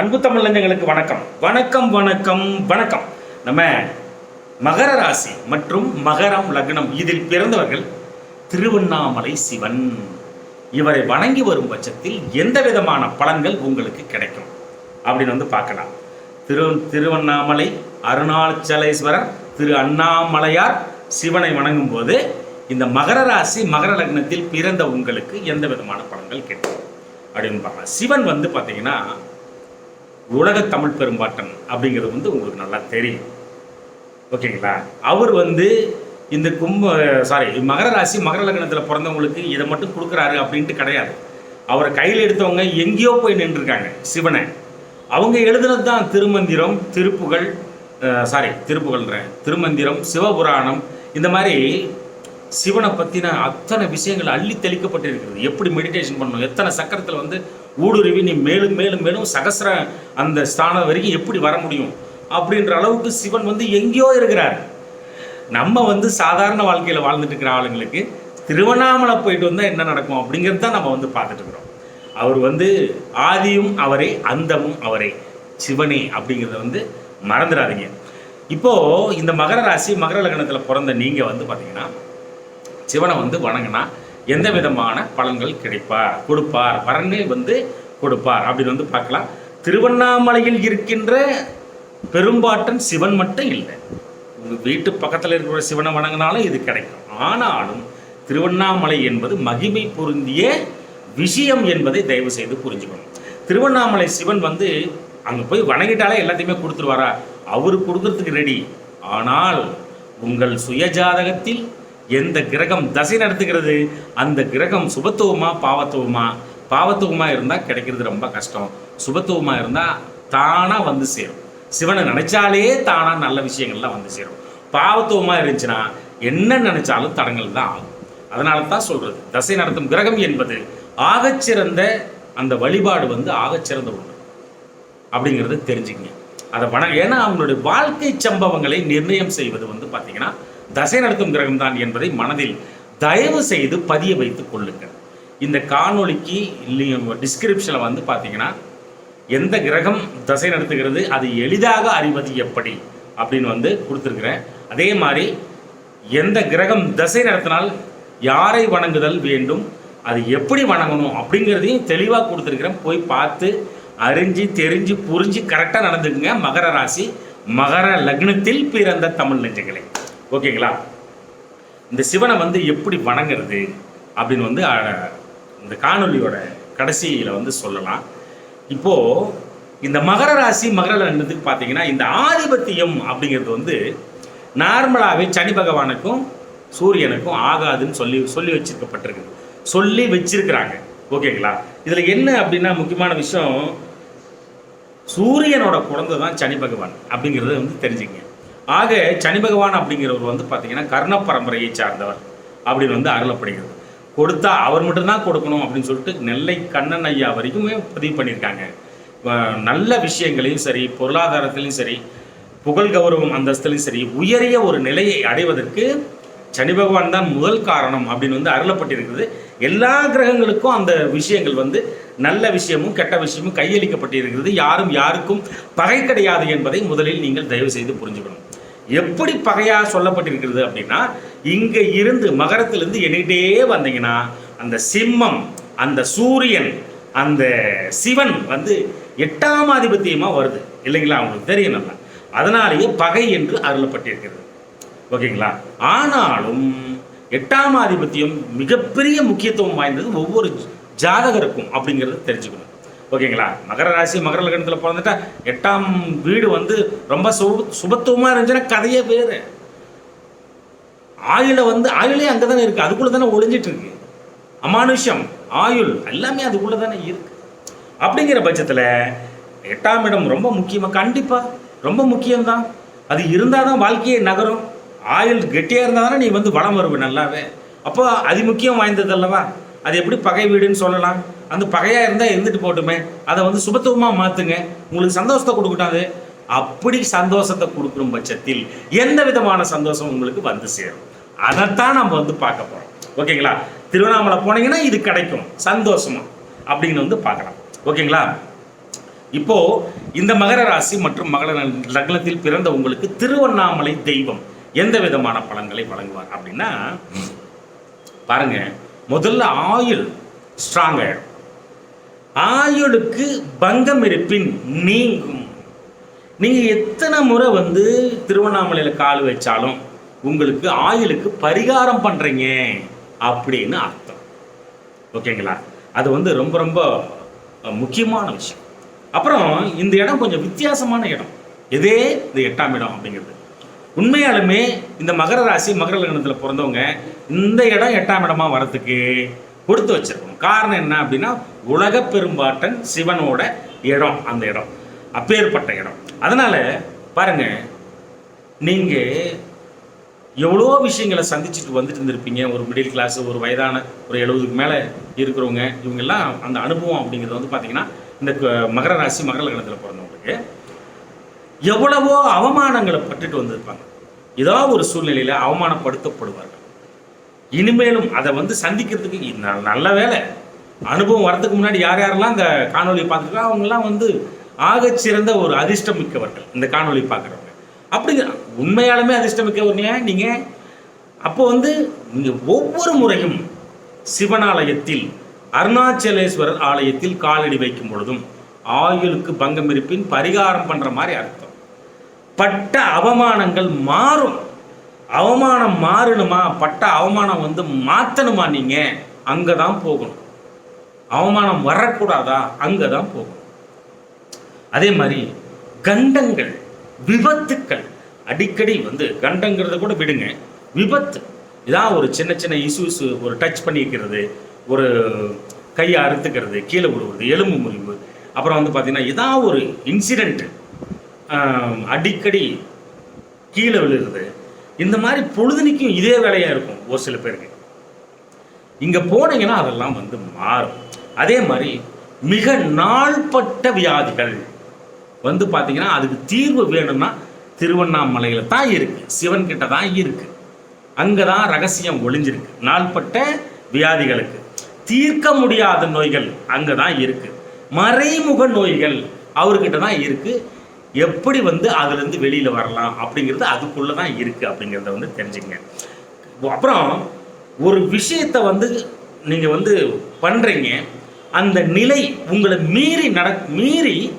அன்பு தமிழ்ஞ்சங்களுக்கு வணக்கம். வணக்கம் வணக்கம் வணக்கம். நம்ம மகர ராசி மற்றும் மகரம் லக்னம் இதில் பிறந்தவர்கள் திருவண்ணாமலை சிவன். இவரை வணங்கி வரும் பட்சத்தில் எந்த விதமான பலன்கள் உங்களுக்கு கிடைக்கும்? அப்படின்னு வந்து பார்க்கலாம். திரு திருவண்ணாமலை அருணாச்சலேஸ்வரர் திரு அண்ணாமலையார் சிவனை வணங்கும் போது இந்த மகர ராசி மகர லக்னத்தில் பிறந்த உங்களுக்கு எந்த விதமான பலன்கள் கிடைக்கும்? அப்படின்னு பார்க்கலாம். சிவன் வந்து பார்த்தீங்கன்னா உலக தமிழ் பெரும்பாட்டன் அப்படிங்கிறது வந்து உங்களுக்கு நல்லா தெரியும். ஓகேங்களா? அவர் வந்து இந்த கும்ப சாரி மகர ராசி மகர லக்னத்தில் பிறந்தவங்களுக்கு இதை மட்டும் கொடுக்குறாரு அப்படின்ட்டு கிடையாது. அவரை கையில் எடுத்தவங்க எங்கேயோ போய் நின்றுருக்காங்க சிவனை. அவங்க எழுதுனது தான் திருமந்திரம் திருப்புகழ் சாரி திருப்புகழ்ன்றேன் திருமந்திரம் சிவபுராணம் இந்த மாதிரி சிவனை பற்றின அத்தனை விஷயங்கள் அள்ளி தெளிக்கப்பட்டிருக்கிறது. எப்படி மெடிடேஷன் பண்ணணும்? எத்தனை சக்கரத்தில் வந்து ஊடுருவி நீ மேலும் மேலும் மேலும் சகசர அந்த ஸ்தானம் வரைக்கும் எப்படி வர முடியும்? அப்படின்ற அளவுக்கு சிவன் வந்து எங்கேயோ இருக்கிறார். நம்ம வந்து சாதாரண வாழ்க்கையில் வாழ்ந்துட்டு இருக்கிற ஆளுங்களுக்கு திருவண்ணாமலை போயிட்டு வந்தால் என்ன நடக்கும் அப்படிங்கிறது தான் நம்ம வந்து பார்த்துட்டு இருக்கிறோம். அவர் வந்து ஆதியும் அவரே அந்தமும் அவரே. சிவனே அப்படிங்கிறத வந்து மறந்துடாதீங்க. இப்போது இந்த மகர ராசி மகர லக்னத்தில் பிறந்த நீங்கள் வந்து பார்த்தீங்கன்னா சிவனை வந்து வணங்கினா எந்த விதமான பலன்கள் கிடைப்பார்? கொடுப்பார். வரனே வந்து கொடுப்பார். அப்படின்னு வந்து பார்க்கலாம். திருவண்ணாமலையில் இருக்கின்ற பெரும்பாட்டன் சிவன் மட்டும் இல்லை. உங்கள் வீட்டு பக்கத்தில் இருக்கிற சிவனை வணங்கினாலும் இது கிடைக்கும். ஆனாலும் திருவண்ணாமலை என்பது மகிமை பொருந்திய விஷயம் என்பதை தயவு செய்து புரிஞ்சுக்கணும். திருவண்ணாமலை சிவன் வந்து அங்கே போய் வணங்கிட்டாலே எல்லாத்தையுமே கொடுத்துருவாரா? அவர் கொடுக்கறதுக்கு ரெடி ஆனால் உங்கள் சுயஜாதகத்தில் எந்த கிரகம் தசை நடத்துகிறது? அந்த கிரகம் சுபத்துவமா பாவத்துவமா? பாவத்துவமா இருந்தால் கிடைக்கிறது ரொம்ப கஷ்டம். சுபத்துவமா இருந்தால் தானாக வந்து சேரும். சிவனை நினைச்சாலே தானாக நல்ல விஷயங்கள்லாம் வந்து சேரும். பாவத்துவமாக இருந்துச்சுன்னா என்ன நினைச்சாலும் தடங்கள் தான் ஆகும். அதனால தான் சொல்றது. தசை நடத்தும் கிரகம் என்பது ஆகச்சிறந்த அந்த வழிபாடு வந்து ஆகச்சிறந்த ஒன்று அப்படிங்கிறத தெரிஞ்சுக்கங்க. அதை வண ஏன்னா அவங்களுடைய வாழ்க்கை சம்பவங்களை நிர்ணயம் செய்வது வந்து பார்த்தீங்கன்னா தசை நடத்தும் கிரகம் தான் என்பதை மனதில் தயவு செய்து பதிய வைத்துக் கொள்ளுங்கள். இந்த காணொளிக்கு டிஸ்கிரிப்ஷனில் வந்து பார்த்தீங்கன்னா எந்த கிரகம் தசை நடத்துகிறது அது எளிதாக அறிவது எப்படி அப்படின்னு வந்து கொடுத்துருக்குறேன். அதே மாதிரி எந்த கிரகம் தசை நடத்தினால் யாரை வணங்குதல் வேண்டும் அது எப்படி வணங்கணும் அப்படிங்கிறதையும் தெளிவாக கொடுத்துருக்குறேன். போய் பார்த்து அறிஞ்சு தெரிஞ்சு புரிஞ்சு கரெக்டாக நடந்துக்குங்க. மகர ராசி மகர லக்னத்தில் பிறந்த தமிழ் நெஞ்சங்களே. ஓகேங்களா? இந்த சிவனை வந்து எப்படி வணங்குறது அப்படின்னு வந்து இந்த காணொலியோட கடைசியில் வந்து சொல்லலாம். இப்போ இந்த மகர ராசி மகர லக்னத்துக்கு பார்த்தீங்கன்னா இந்த ஆதிபத்தியம் அப்படிங்கிறது வந்து நார்மலாகவே சனி பகவானுக்கும் சூரியனுக்கும் ஆகாதுன்னு சொல்லி சொல்லி வச்சிருக்கப்பட்டிருக்கு. சொல்லி வச்சிருக்கிறாங்க. ஓகேங்களா? இதில் என்ன அப்படின்னா முக்கியமான விஷயம் சூரியனோட குழந்தை தான் சனி பகவான் அப்படிங்கிறத வந்து தெரிஞ்சுக்கங்க. ஆக சனி பகவான் அப்படிங்கிறவர் வந்து பார்த்தீங்கன்னா கர்ண பரம்பரையை சார்ந்தவர் அப்படின்னு வந்து அருளப்படுகிறது. கொடுத்தா அவர் மட்டும்தான் கொடுக்கணும் அப்படின்னு சொல்லிட்டு நெல்லை கண்ணன் ஐயா வரைக்குமே பதிவு பண்ணியிருக்காங்க. நல்ல விஷயங்களையும் சரி பொருளாதாரத்திலையும் சரி புகழ் கௌரவம் அந்தஸ்திலையும் சரி உயரிய ஒரு நிலையை அடைவதற்கு சனி பகவான் தான் முதல் காரணம் அப்படின்னு வந்து அருளப்பட்டிருக்கிறது. எல்லா கிரகங்களுக்கும் அந்த விஷயங்கள் வந்து நல்ல விஷயமும் கெட்ட விஷயமும் கையளிக்கப்பட்டிருக்கிறது. யாரும் யாருக்கும் பகை கிடையாது என்பதை முதலில் நீங்கள் தயவு செய்து புரிஞ்சுக்கணும். எப்படி பகையாக சொல்லப்பட்டிருக்கிறது அப்படின்னா இங்கே இருந்து மகரத்திலிருந்து எண்ணிக்கிட்டே வந்தீங்கன்னா அந்த சிம்மம் அந்த சூரியன் அந்த சிவன் வந்து எட்டாம் ஆதிபத்தியமாக வருது. இல்லைங்களா? அவங்களுக்கு தெரியும் நல்லா. அதனாலேயே பகை என்று அருளப்பட்டிருக்கிறது. ஓகேங்களா? ஆனாலும் எட்டாம் ஆதிபத்தியம் மிகப்பெரிய முக்கியத்துவம் வாய்ந்தது ஒவ்வொரு ஜாதகருக்கும் அப்படிங்கிறத தெரிஞ்சுக்கணும். ஓகேங்களா? மகர ராசி மகர லக்னத்தில் பிறந்துட்டா எட்டாம் வீடு வந்து ரொம்ப சுப சுபத்துவமாக இருந்துச்சுன்னா கதையே வேறு. ஆயுள வந்து ஆயுளே அங்கே தானே இருக்குது அதுக்குள்ளே தானே ஒளிஞ்சிட்டு இருக்கு அமானுஷ்யம் ஆயுள் எல்லாமே அதுக்குள்ளே தானே இருக்கு. அப்படிங்கிற பட்சத்தில் எட்டாம் இடம் ரொம்ப முக்கியமாக கண்டிப்பாக ரொம்ப முக்கியம்தான். அது இருந்தால் தான் வாழ்க்கையே நகரும். ஆயுள் கெட்டியாக இருந்தால் தானே நீ வந்து வளம் வருவ நல்லாவே. அப்போ அதிமுக்கியம் வாய்ந்தது அல்லவா? அது எப்படி பகை வீடுன்னு சொல்லலாம்? அந்த பகையாக இருந்தால் இருந்துட்டு போட்டுமே. அதை வந்து சுபத்துவமாக மாற்றுங்க உங்களுக்கு சந்தோஷத்தை கொடுக்கட்டாது அப்படி சந்தோஷத்தை கொடுக்குற பட்சத்தில் எந்த விதமான சந்தோஷம் உங்களுக்கு வந்து சேரும். அதைத்தான் நம்ம வந்து பார்க்க போகிறோம் ஓகேங்களா? திருவண்ணாமலை போனீங்கன்னா இது கிடைக்கும். சந்தோஷமா. அப்படின்னு வந்து பார்க்கலாம். ஓகேங்களா? இப்போ இந்த மகர ராசி மற்றும் மகர லக்னத்தில் பிறந்த உங்களுக்கு திருவண்ணாமலை தெய்வம் எந்த விதமான பலன்களை வழங்குவார் அப்படின்னா பாருங்க. முதல்ல ஆயுள் ஸ்ட்ராங் ஆயிடும். ஆயுளுக்கு பங்கம் இருப்பின் நீங்கும். நீங்கள் எத்தனை முறை வந்து திருவண்ணாமலையில் கால் வச்சாலும் உங்களுக்கு ஆயுளுக்கு பரிகாரம் பண்ணுறீங்க அப்படின்னு அர்த்தம். ஓகேங்களா? அது வந்து ரொம்ப ரொம்ப முக்கியமான விஷயம். அப்புறம் இந்த இடம் கொஞ்சம் வித்தியாசமான இடம். இதே இந்த எட்டாம் இடம் அப்படிங்கிறது. உண்மையாலுமே இந்த மகர ராசி மகர லக்னத்தில் பிறந்தவங்க இந்த இடம் எட்டாம் இடமா வரதுக்கு கொடுத்து வச்சிருக்கணும். காரணம் என்ன அப்படின்னா உலக பெரும்பாட்டன் சிவனோட இடம் அந்த இடம். அப்பேற்பட்ட இடம். அதனால பாருங்க நீங்க எவ்வளோ விஷயங்களை சந்திச்சுட்டு வந்துட்டு இருந்திருப்பீங்க. ஒரு மிடில் கிளாஸ் ஒரு வயதான ஒரு எழுபதுக்கு மேலே இருக்கிறவங்க இவங்கெல்லாம் அந்த அனுபவம் அப்படிங்கிறது வந்து பார்த்தீங்கன்னா இந்த க- மகர ராசி மகர லக்னத்தில் பிறந்தவங்களுக்கு எவ்வளவோ அவமானங்களை பட்டுட்டு வந்திருப்பாங்க. ஏதாவது ஒரு சூழ்நிலையில் அவமானப்படுத்தப்படுவார்கள். இனிமேலும் அதை வந்து சந்திக்கிறதுக்கு ந- நல்ல வேலை. அனுபவம் வரதுக்கு முன்னாடி யார் யாரெல்லாம் இந்த காணொலியை பார்த்துருக்கோ அவங்கெல்லாம் வந்து ஆகச்சிறந்த ஒரு அதிர்ஷ்டம் மிக்கவர்கள் இந்த காணொலி பார்க்குறவங்க. அப்படிங்கிற உண்மையாலுமே அதிர்ஷ்டம் மிக்கவர்னே நீங்கள் அப்போ வந்து நீங்கள் ஒவ்வொரு முறையும் சிவனாலயத்தில் அருணாச்சலேஸ்வரர் ஆலயத்தில் காலடி வைக்கும் பொழுதும் ஆயுளுக்கு பங்கம் இருப்பின் பரிகாரம் பண்ணுற மாதிரி அர்த்தம். பட்ட அவமானங்கள் மாறும். அவமானம் மாறணுமா? பட்ட அவமானம் வந்து மாற்றணுமா நீங்கள் அங்கே தான் போகணும். அவமானம் வரக்கூடாதா? அங்கே தான் போகணும். அதே மாதிரி கண்டங்கள் விபத்துக்கள் அடிக்கடி வந்து கண்டங்கிறத கூட விடுங்க. விபத்து. இதான் ஒரு சின்ன சின்ன இஷ்யூஸ் ஒரு டச் பண்ணிக்கிறது ஒரு கையை அறுத்துக்கிறது கீழே விடுவது எலும்பு முறிவு. அப்புறம் வந்து பார்த்தீங்கன்னா இதான் ஒரு இன்சிடெண்ட்டு அடிக்கடி கீழே விழுகிறது. இந்த மாதிரி பொழுதுனிக்கும் இதே வேலையாக இருக்கும் ஒரு சில பேருக்கு. இங்கே போனீங்கன்னா அதெல்லாம் வந்து மாறும். அதே மாதிரி மிக நாள்பட்ட வியாதிகள் வந்து பார்த்தீங்கன்னா அதுக்கு தீர்வு வேணும்னா திருவண்ணாமலையில் தான் இருக்குது சிவன் கிட்ட தான் இருக்குது அங்கே தான் ரகசியம் ஒளிஞ்சிருக்கு. நாள்பட்ட வியாதிகளுக்கு. தீர்க்க முடியாத நோய்கள் அங்கே தான் இருக்குது மறைமுக நோய்கள் அவர்கிட்ட தான் இருக்குது எப்படி வந்து அதுலேருந்து வெளியில் வரலாம் அப்படிங்கிறது அதுக்குள்ளே தான் இருக்குது அப்படிங்கிறத வந்து தெரிஞ்சுங்க அப்புறம் ஒரு விஷயத்தை வந்து நீங்கள் வந்து பண்ணுறீங்க அந்த நிலை உங்களை மீறி நட மீறி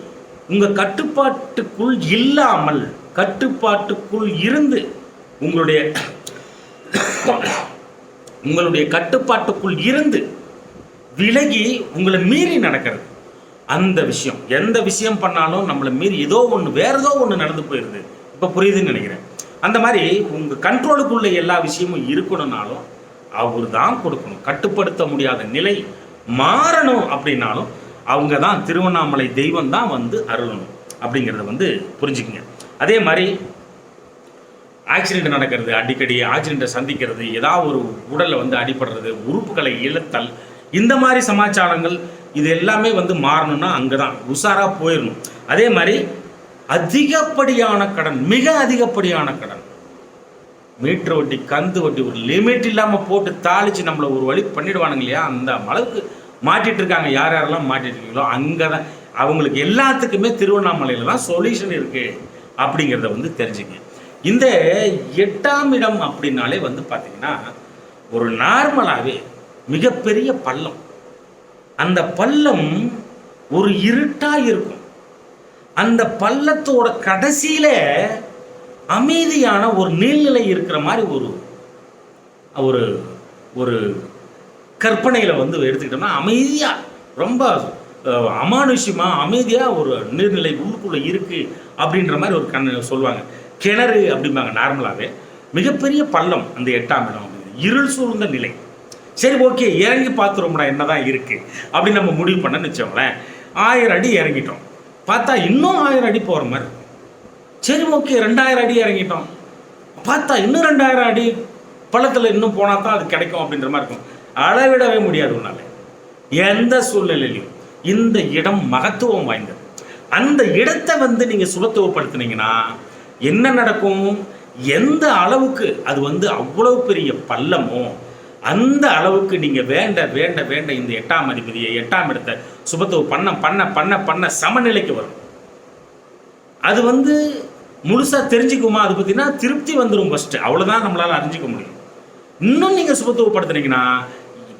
உங்கள் கட்டுப்பாட்டுக்குள் இல்லாமல் கட்டுப்பாட்டுக்குள் இருந்து உங்களுடைய உங்களுடைய கட்டுப்பாட்டுக்குள் இருந்து விலகி உங்களை மீறி நடக்கிறது. அந்த விஷயம். எந்த விஷயம் பண்ணாலும் நம்மளை மீறி ஏதோ ஒன்று வேற ஏதோ ஒன்று நடந்து போயிடுது. இப்போ புரியுதுன்னு நினைக்கிறேன். அந்த மாதிரி உங்கள் கண்ட்ரோலுக்குள்ள எல்லா விஷயமும் இருக்கணும்னாலும் அவர் தான் கொடுக்கணும். கட்டுப்படுத்த முடியாத நிலை மாறணும் அப்படின்னாலும் அவங்க தான் திருவண்ணாமலை தெய்வம் தான் வந்து அருளணும் அப்படிங்கிறத வந்து புரிஞ்சுக்குங்க. அதே மாதிரி ஆக்சிடெண்ட் நடக்கிறது அடிக்கடி ஆக்சிடென்ட்டை சந்திக்கிறது ஏதாவது ஒரு உடலில் வந்து அடிபடுறது உறுப்புகளை இழத்தல் இந்த மாதிரி சமாச்சாரங்கள் இது எல்லாமே வந்து மாறணும்னா அங்கே தான் உஷாராக போயிடணும் அதே மாதிரி அதிகப்படியான கடன் மிக அதிகப்படியான கடன். மீட்டர் வட்டி கந்து வட்டி ஒரு லிமிட் இல்லாமல் போட்டு தாளித்து நம்மளை ஒரு வழி பண்ணிடுவானுங்க இல்லையா? அந்த அளவுக்கு மாட்டிட்டு இருக்காங்க. யார் யாரெல்லாம் மாட்டிட்டு இருக்கீங்களோ அங்கே தான் அவங்களுக்கு எல்லாத்துக்குமே திருவண்ணாமலையில் தான் சொல்யூஷன் இருக்குது அப்படிங்கிறத வந்து தெரிஞ்சுங்க. இந்த எட்டாம் இடம் அப்படின்னாலே வந்து பார்த்திங்கன்னா ஒரு நார்மலாகவே மிகப்பெரிய பள்ளம். அந்த பள்ளம் ஒரு இருட்டாக இருக்கும். அந்த பள்ளத்தோட கடைசியில் அமைதியான ஒரு நீள்நிலை இருக்கிற மாதிரி ஒரு ஒரு ஒரு கற்பனையில் வந்து எடுத்துக்கிட்டோம்னா அமைதியாக ரொம்ப அமானுஷ்யமாக அமைதியாக ஒரு நீர்நிலை உள்ளுக்குள்ளே இருக்குது அப்படின்ற மாதிரி ஒரு கண் சொல்லுவாங்க. கிணறு அப்படிம்பாங்க நார்மலாகவே மிகப்பெரிய பள்ளம் அந்த எட்டாம் இடம். இருள் சூழ்ந்த நிலை. சரி ஓகே இறங்கி பார்த்துருவோம்டா என்னதான் இருக்குது அப்படின்னு நம்ம முடிவு பண்ணன்னு வச்சோங்களேன் ஆயிரம் அடி இறங்கிட்டோம். பார்த்தா இன்னும் ஆயிரம் அடி போகிற மாதிரி சரி ஓகே ரெண்டாயிரம் அடி இறங்கிட்டோம். பார்த்தா இன்னும் ரெண்டாயிரம் அடி பள்ளத்தில் இன்னும் போனால் தான் அது கிடைக்கும் அப்படின்ற மாதிரி இருக்கும். அளவிடவே முடியாது உன்னால. எந்த சூழ்நிலையிலையும் இந்த இடம் மகத்துவம் வாய்ந்தது. அந்த இடத்தை வந்து நீங்கள் சுகத்துவப்படுத்துனீங்கன்னா என்ன நடக்கும்? எந்த அளவுக்கு அது வந்து அவ்வளோ பெரிய பள்ளமோ அந்த அளவுக்கு நீங்கள் வேண்ட வேண்ட வேண்ட இந்த எட்டாம் அதிபதியை எட்டாம் இடத்தை சுபத்துவ பண்ண பண்ண பண்ண பண்ண சமநிலைக்கு வரும். அது வந்து முழுசாக தெரிஞ்சுக்குமா? அது பற்றினா திருப்தி வந்துடும் ஃபஸ்ட்டு அவ்வளோதான் நம்மளால் அறிஞ்சிக்க முடியும். இன்னும் நீங்கள் சுபத்துவப்படுத்துனீங்கன்னா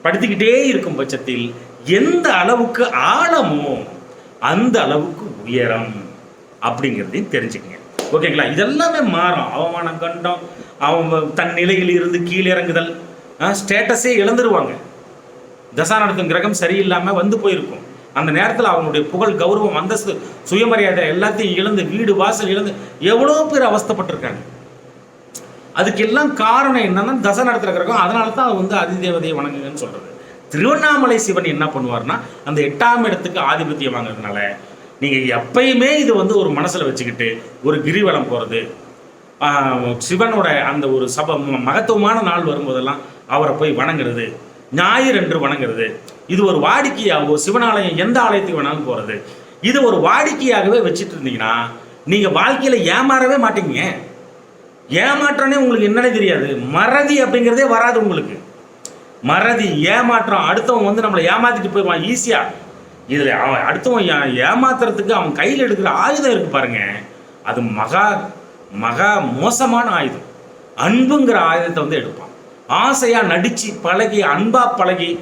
படுத்திக்கிட்டே இருக்கும் பட்சத்தில் எந்த அளவுக்கு ஆழமோ அந்த அளவுக்கு உயரம் அப்படிங்கிறதையும் தெரிஞ்சுக்கங்க. ஓகேங்களா? இதெல்லாமே மாறும். அவமானம் கண்டம் அவன் தன் நிலையில் இருந்து கீழே இறங்குதல். ஸ்டேட்டஸே இழந்துருவாங்க. தசா நடத்தும் கிரகம் சரியில்லாமல் வந்து போயிருக்கும். அந்த நேரத்தில் அவனுடைய புகழ் கௌரவம் அந்தஸ்து சுயமரியாதை எல்லாத்தையும் இழந்து வீடு வாசல் இழந்து எவ்வளோ பேர் அவஸ்தைப்பட்டிருக்காங்க. அதுக்கெல்லாம் காரணம் என்னன்னா தசை நடத்துகிற கிரகம். அதனால தான் வந்து அதிதேவதையை வணங்குங்கன்னு சொல்கிறது திருவண்ணாமலை சிவன் என்ன பண்ணுவார்னா அந்த எட்டாம் இடத்துக்கு ஆதிபத்தியம் வாங்குறதுனால நீங்கள் எப்பயுமே இது வந்து ஒரு மனசில் வச்சுக்கிட்டு ஒரு கிரிவலம் போகிறது சிவனோட அந்த ஒரு சப ம- மகத்துவமான நாள் வரும்போதெல்லாம் அவரை போய் வணங்குறது. ஞாயிறு என்று வணங்குறது. இது ஒரு வாடிக்கையாகவோ சிவனாலயம் எந்த ஆலயத்துக்கு வேணாலும் போகிறது இது ஒரு வாடிக்கையாகவே வச்சுட்டு இருந்தீங்கன்னா நீங்கள் வாழ்க்கையில் ஏமாறவே மாட்டீங்க. ஏமாற்றம்னே உங்களுக்கு என்னன்னே தெரியாது. மறதி அப்படிங்கிறதே வராது உங்களுக்கு. மறதி ஏமாற்றம் அடுத்தவன் வந்து நம்மளை ஏமாத்திட்டு போயிடுவான் ஈஸியாக இதில் அவன் அடுத்தவன் ஏமாத்துறதுக்கு அவன் கையில் எடுக்கிற ஆயுதம் இருக்கு பாருங்க. அது மகா மகா மோசமான ஆயுதம். அன்புங்கிற ஆயுதத்தை வந்து எடுப்பான். ஆசையாக நடிச்சு பழகி அன்பாக பழகி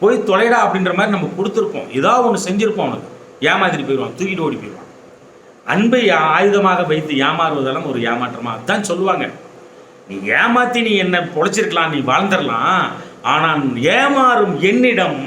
போய் தொலைடா அப்படின்ற மாதிரி நம்ம கொடுத்துருப்போம். ஏதாவது ஒன்று செஞ்சுருப்போம் அவனுக்கு. ஏமாத்திட்டு போயிடுவான் தூக்கிட்டு ஓடி போயிடுவான். அன்பை ஆயுதமாக வைத்து ஏமாறுவதெல்லாம் ஒரு ஏமாற்றமாக அதான் சொல்லுவாங்க. நீ ஏமாற்றி நீ என்ன பொழைச்சிருக்கலாம் நீ வாழ்ந்துடலாம். ஆனால் ஏமாறும் என்னிடம்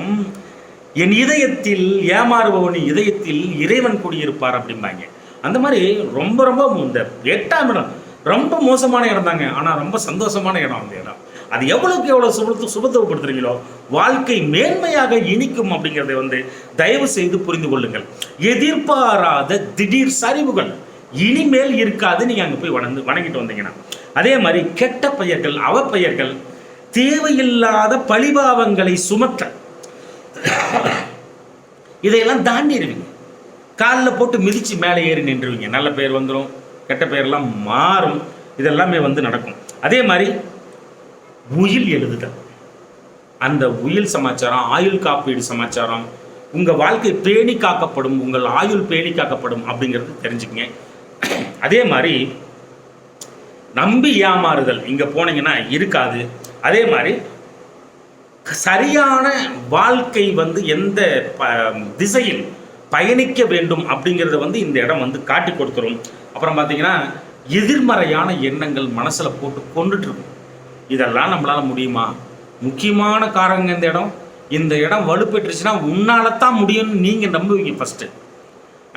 என் இதயத்தில் ஏமாறுபவன் இதயத்தில் இறைவன் குடியிருப்பார் அப்படிம்பாங்க. அந்த மாதிரி ரொம்ப ரொம்ப இந்த எட்டாம் இடம் ரொம்ப மோசமான இடம் தாங்க ஆனால் ரொம்ப சந்தோஷமான இடம் அந்த இடம். அது எவ்வளவுக்கு எவ்வளவு சுபத்து சுபத்துவப்படுத்துறீங்களோ வாழ்க்கை மேன்மையாக இனிக்கும் அப்படிங்கிறத வந்து தயவு செய்து புரிந்து கொள்ளுங்கள். எதிர்பாராத திடீர் சரிவுகள் இனிமேல் இருக்காது நீங்க அங்க போய் வணந்து வணங்கிட்டு வந்தீங்கன்னா. அதே மாதிரி கெட்ட பெயர்கள் அவப்பெயர்கள் தேவையில்லாத பழிபாவங்களை சுமத்த இதையெல்லாம் தாண்டிடுவீங்க. காலில் போட்டு மிதிச்சு மேலே ஏறி நின்றுவீங்க. நல்ல பேர் வந்துடும் கெட்ட பெயர்லாம் மாறும். இதெல்லாமே வந்து நடக்கும். அதே மாதிரி உயில் எழுதுதல். அந்த உயில் சமாச்சாரம் ஆயுள் காப்பீடு சமாச்சாரம் உங்கள் வாழ்க்கை பேணி காக்கப்படும் உங்கள் ஆயுள் பேணி காக்கப்படும் அப்படிங்கிறது தெரிஞ்சுக்கங்க. அதே மாதிரி நம்பி ஏமாறுதல் இங்கே போனீங்கன்னா இருக்காது. அதே மாதிரி சரியான வாழ்க்கை வந்து எந்த ப திசையில் பயணிக்க வேண்டும் அப்படிங்கிறத வந்து இந்த இடம் வந்து காட்டி கொடுத்துரும். அப்புறம் பார்த்தீங்கன்னா எதிர்மறையான எண்ணங்கள் மனசில் போட்டு கொண்டுட்டு இருக்கும். இதெல்லாம் நம்மளால் முடியுமா? முக்கியமான காரணங்க இந்த இடம். இந்த இடம் வலுப்பெற்றுச்சுன்னா உன்னால தான் முடியும்னு நீங்கள் நம்புவீங்க ஃபஸ்ட்டு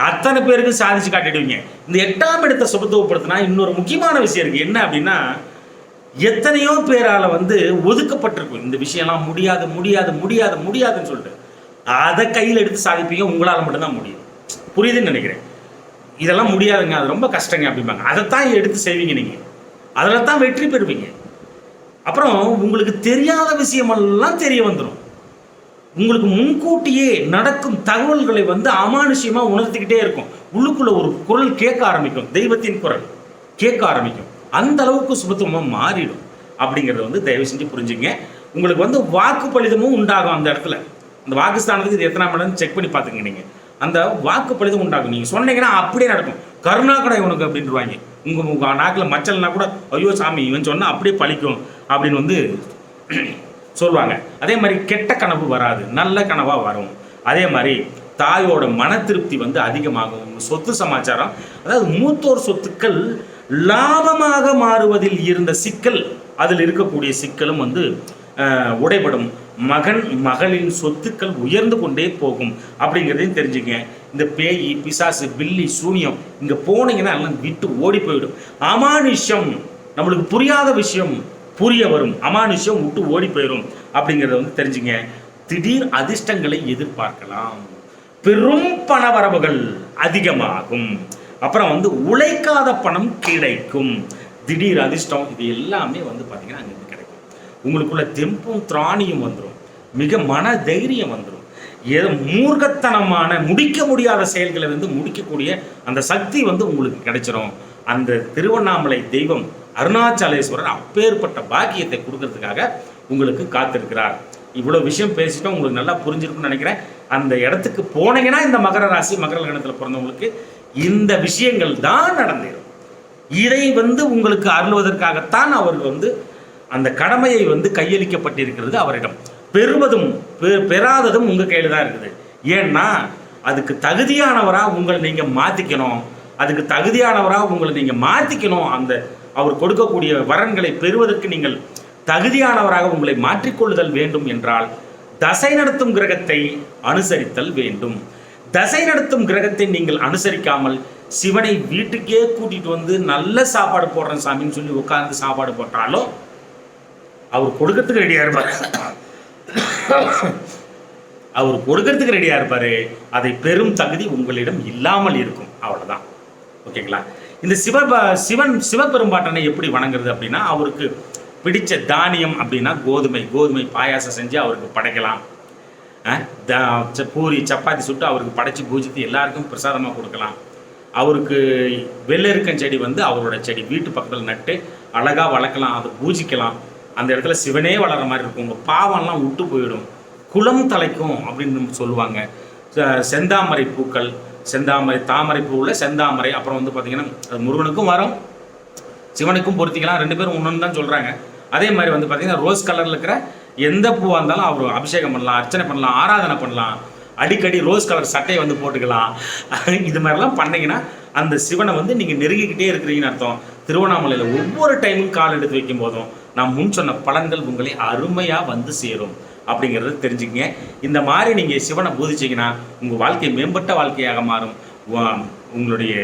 அத்தனை பேருக்கு சாதிச்சு காட்டிடுவீங்க. இந்த எட்டாம் இடத்தை சுபத்துவப்படுத்தினா இன்னொரு முக்கியமான விஷயம் இருக்குது என்ன அப்படின்னா எத்தனையோ பேரால் வந்து ஒதுக்கப்பட்டிருக்கும். இந்த விஷயம்லாம் முடியாது முடியாது முடியாது முடியாதுன்னு சொல்லிட்டு. அதை கையில் எடுத்து சாதிப்பீங்க உங்களால் மட்டும்தான் முடியும். புரியுதுன்னு நினைக்கிறேன். இதெல்லாம் முடியாதுங்க. அது ரொம்ப கஷ்டங்க அப்படிம்பாங்க. அதைத்தான் எடுத்து செய்வீங்க நீங்கள் அதில் தான் வெற்றி பெறுவீங்க. அப்புறம் உங்களுக்கு தெரியாத விஷயமெல்லாம் தெரிய வந்துடும் உங்களுக்கு முன்கூட்டியே நடக்கும் தகவல்களை வந்து அமானுஷ்யமாக உணர்த்திக்கிட்டே இருக்கும். உள்ளுக்குள்ள ஒரு குரல் கேட்க ஆரம்பிக்கும். தெய்வத்தின் குரல் கேட்க ஆரம்பிக்கும். அந்த அளவுக்கு சுபத்துவமாக மாறிடும். அப்படிங்கிறத வந்து தயவு செஞ்சு புரிஞ்சுங்க. உங்களுக்கு வந்து வாக்கு பலிதமும் உண்டாகும் அந்த இடத்துல. அந்த வாக்குஸ்தானத்துக்கு இது எத்தனை மணி செக் பண்ணி பார்த்துங்க நீங்கள் அந்த வாக்கு பலிதம் உண்டாகும். நீங்கள் சொன்னீங்கன்னா அப்படியே நடக்கும். கருணா கடை உனக்கு அப்படின்றாங்க உங்கள் உங்கள் நாக்கில் மச்சல்னா கூட ஐயோ சாமி இவன் சொன்னால் அப்படியே பழிக்கும் அப்படின்னு வந்து சொல்லுவாங்க. அதே மாதிரி கெட்ட கனவு வராது நல்ல கனவாக வரும். அதே மாதிரி தாயோட மன திருப்தி வந்து அதிகமாகும். சொத்து சமாச்சாரம் அதாவது மூத்தோர் சொத்துக்கள் லாபமாக மாறுவதில் இருந்த சிக்கல் அதில் இருக்கக்கூடிய சிக்கலும் வந்து உடைபடும். மகன் மகளின் சொத்துக்கள் உயர்ந்து கொண்டே போகும். அப்படிங்கிறதையும் தெரிஞ்சுங்க இந்த பேய் பிசாசு பில்லி சூனியம் இங்கே போனீங்கன்னா எல்லாம் விட்டு ஓடி போயிடும். அமானுஷம் நம்மளுக்கு புரியாத விஷயம். புரிய வரும். அமானுஷ்யம் விட்டு ஓடி போயிடும் அப்படிங்கிறத வந்து தெரிஞ்சுங்க. திடீர் அதிர்ஷ்டங்களை எதிர்பார்க்கலாம். பெரும் பணவரவுகள் அதிகமாகும். அப்புறம் வந்து உழைக்காத பணம் கிடைக்கும். திடீர் அதிர்ஷ்டம் இது எல்லாமே வந்து பார்த்தீங்கன்னா அங்கே கிடைக்கும். உங்களுக்குள்ள தெம்பும் திராணியும் வந்துடும் மிக மன தைரியம் வந்துடும் ஏதோ மூர்க்கத்தனமான முடிக்க முடியாத செயல்களை வந்து முடிக்கக்கூடிய அந்த சக்தி வந்து உங்களுக்கு கிடைச்சிரும். அந்த திருவண்ணாமலை தெய்வம் அருணாச்சலேஸ்வரர் அப்பேற்பட்ட பாக்கியத்தை கொடுக்கறதுக்காக உங்களுக்கு காத்திருக்கிறார். இவ்வளோ விஷயம் பேசிட்டோம் உங்களுக்கு நல்லா புரிஞ்சிருக்கும்னு நினைக்கிறேன். அந்த இடத்துக்கு போனீங்கன்னா இந்த மகர ராசி மகர லக்னத்தில் பிறந்தவங்களுக்கு இந்த விஷயங்கள் தான் நடந்தேரும் இதை வந்து உங்களுக்கு அருள்வதற்காகத்தான் அவர் வந்து அந்த கடமையை வந்து கையளிக்கப்பட்டிருக்கிறது அவரிடம். பெறுவதும் பெ- பெறாததும் உங்கள் கையில் தான் இருக்குது. ஏன்னா அதுக்கு தகுதியானவராக உங்களை நீங்கள் மாற்றிக்கணும் அதுக்கு தகுதியானவராக உங்களை நீங்கள் மாற்றிக்கணும் அந்த அவர் கொடுக்கக்கூடிய வரன்களை பெறுவதற்கு நீங்கள் தகுதியானவராக உங்களை மாற்றிக்கொள்ளுதல் வேண்டும் என்றால் தசை நடத்தும் கிரகத்தை அனுசரித்தல் வேண்டும். தசை நடத்தும் கிரகத்தை நீங்கள் அனுசரிக்காமல் சிவனை வீட்டுக்கே கூட்டிட்டு வந்து நல்ல சாப்பாடு போடுறேன் சாமின்னு சொல்லி உட்கார்ந்து சாப்பாடு போட்டாலும் அவர் கொடுக்கறதுக்கு ரெடியாக இருப்பார். அவர் கொடுக்கறதுக்கு ரெடியாக இருப்பார். அதை பெரும் தகுதி உங்களிடம் இல்லாமல் இருக்கும். அவ்வளவுதான். ஓகேங்களா? இந்த சிவ சிவன் சிவபெரும்பாட்டனை எப்படி வணங்குறது அப்படின்னா அவருக்கு பிடிச்ச தானியம் அப்படின்னா கோதுமை கோதுமை பாயாசம் செஞ்சு அவருக்கு படைக்கலாம். பூரி சப்பாத்தி சுட்டு அவருக்கு படைச்சி பூஜித்து எல்லாருக்கும் பிரசாதமாக கொடுக்கலாம். அவருக்கு வெள்ளெருக்கன் செடி வந்து அவரோட செடி வீட்டு பக்கத்தில் நட்டு அழகாக வளர்க்கலாம் அதை பூஜிக்கலாம். அந்த இடத்துல சிவனே வளர்கிற மாதிரி இருக்கும். உங்கள் பாவம்லாம் விட்டு போயிடும். குளம் தலைக்கும் அப்படின்னு சொல்லுவாங்க. செந்தாமரை பூக்கள் செந்தாமரை தாமரை பூவில் செந்தாமரை அப்புறம் வந்து பார்த்தீங்கன்னா அது முருகனுக்கும் வரும் சிவனுக்கும் பொருத்திக்கலாம் ரெண்டு பேரும் ஒன்று தான் சொல்கிறாங்க அதே மாதிரி வந்து பார்த்தீங்கன்னா ரோஸ் கலரில் இருக்கிற எந்த பூவாக இருந்தாலும் அவர் அபிஷேகம் பண்ணலாம் அர்ச்சனை பண்ணலாம் ஆராதனை பண்ணலாம் அடிக்கடி ரோஸ் கலர் சட்டையை வந்து போட்டுக்கலாம். இது மாதிரிலாம் பண்ணிங்கன்னா அந்த சிவனை வந்து நீங்கள் நெருங்கிக்கிட்டே இருக்கிறீங்கன்னு அர்த்தம். திருவண்ணாமலையில் ஒவ்வொரு டைமும் கால் எடுத்து வைக்கும் போதும் நான் முன் சொன்ன பலன்கள் உங்களை அருமையாக வந்து சேரும். அப்படிங்கிறத தெரிஞ்சுக்கங்க. இந்த மாதிரி நீங்கள் சிவனை பூதிச்சிங்கன்னா உங்கள் வாழ்க்கை மேம்பட்ட வாழ்க்கையாக மாறும். உங்களுடைய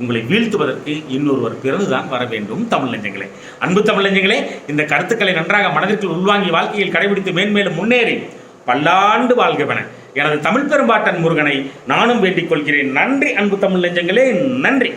உங்களை வீழ்த்துவதற்கு இன்னொருவர் பிறகுதான் வர வேண்டும் தமிழ்ஞ்சங்களே அன்பு தமிழ்ஞ்சங்களே இந்த கருத்துக்களை நன்றாக மனதிற்குள் உள்வாங்கி வாழ்க்கையில் கடைபிடித்து மேன்மேலும் முன்னேறி பல்லாண்டு வாழ்கவன. எனது தமிழ் பெரும்பாட்டன் முருகனை நானும் வேண்டிக் கொள்கிறேன். நன்றி அன்பு தமிழ் நெஞ்சங்களே. நன்றி.